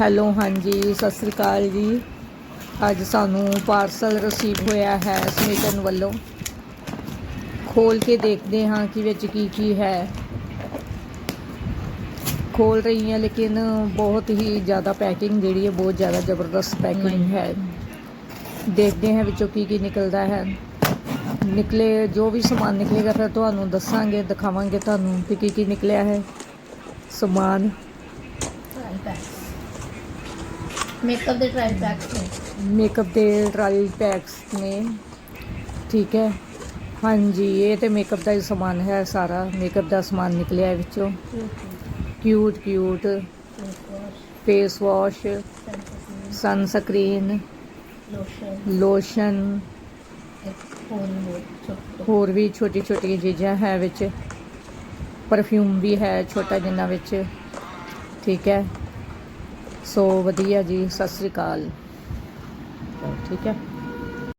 Hello, ਹਾਂਜੀ, ਸਤਿ ਸ੍ਰੀ ਅਕਾਲ ਜੀ। ਅੱਜ ਸਾਨੂੰ ਪਾਰਸਲ ਰਸੀਵ ਹੋਇਆ ਹੈ ਸਮੀਟਨ ਵੱਲੋਂ। ਖੋਲ ਕੇ ਦੇਖਦੇ ਹਾਂ ਕਿ ਵਿੱਚ ਕੀ ਕੀ ਹੈ। ਖੋਲ ਰਹੀ ਹਾਂ, ਲੇਕਿਨ ਬਹੁਤ ਹੀ ਜ਼ਿਆਦਾ ਪੈਕਿੰਗ ਜਿਹੜੀ ਹੈ, ਬਹੁਤ ਜ਼ਿਆਦਾ ਜ਼ਬਰਦਸਤ ਪੈਕਿੰਗ ਹੈ। ਦੇਖਦੇ ਹਾਂ ਵਿੱਚੋਂ ਕੀ ਕੀ ਨਿਕਲਦਾ ਹੈ। ਨਿਕਲੇ, ਜੋ ਵੀ ਸਮਾਨ ਨਿਕਲੇਗਾ, ਫਿਰ ਤੁਹਾਨੂੰ ਦੱਸਾਂਗੇ, ਦਿਖਾਵਾਂਗੇ ਤੁਹਾਨੂੰ ਕਿ ਕੀ ਕੀ ਨਿਕਲਿਆ ਹੈ। ਸਮਾਨ। ਮੇਕਅਪ ਦੇ ਟਰਾਈ ਪੈਕਸ ਨੇ? ਮੇਕਅਪ ਦੇ ਟਰਾਈ ਪੈਕਸ ਨੇ। ਠੀਕ ਹੈ। ਹਾਂਜੀ, ਇਹ ਤੇ ਮੇਕਅਪ ਦਾ ਹੀ ਸਮਾਨ ਹੈ ਸਾਰਾ। ਮੇਕਅਪ ਦਾ ਸਮਾਨ ਨਿਕਲਿਆ ਹੈ ਵਿੱਚੋਂ। Cute cute face wash sunscreen lotion ਹੋਰ ਵੀ ਬਹੁਤ ਛੋਟੀ ਛੋਟੀਆਂ ਚੀਜ਼ਾਂ ਹੈ ਵਿੱਚ। ਪਰਫਿਊਮ ਵੀ ਹੈ ਛੋਟਾ ਜਿੰਨਾ ਵਿੱਚ। ਠੀਕ ਹੈ। ਸੋ ਵਧੀਆ ਜੀ ਸਤਿ ਸ੍ਰੀ ਅਕਾਲ। ਠੀਕ ਹੈ?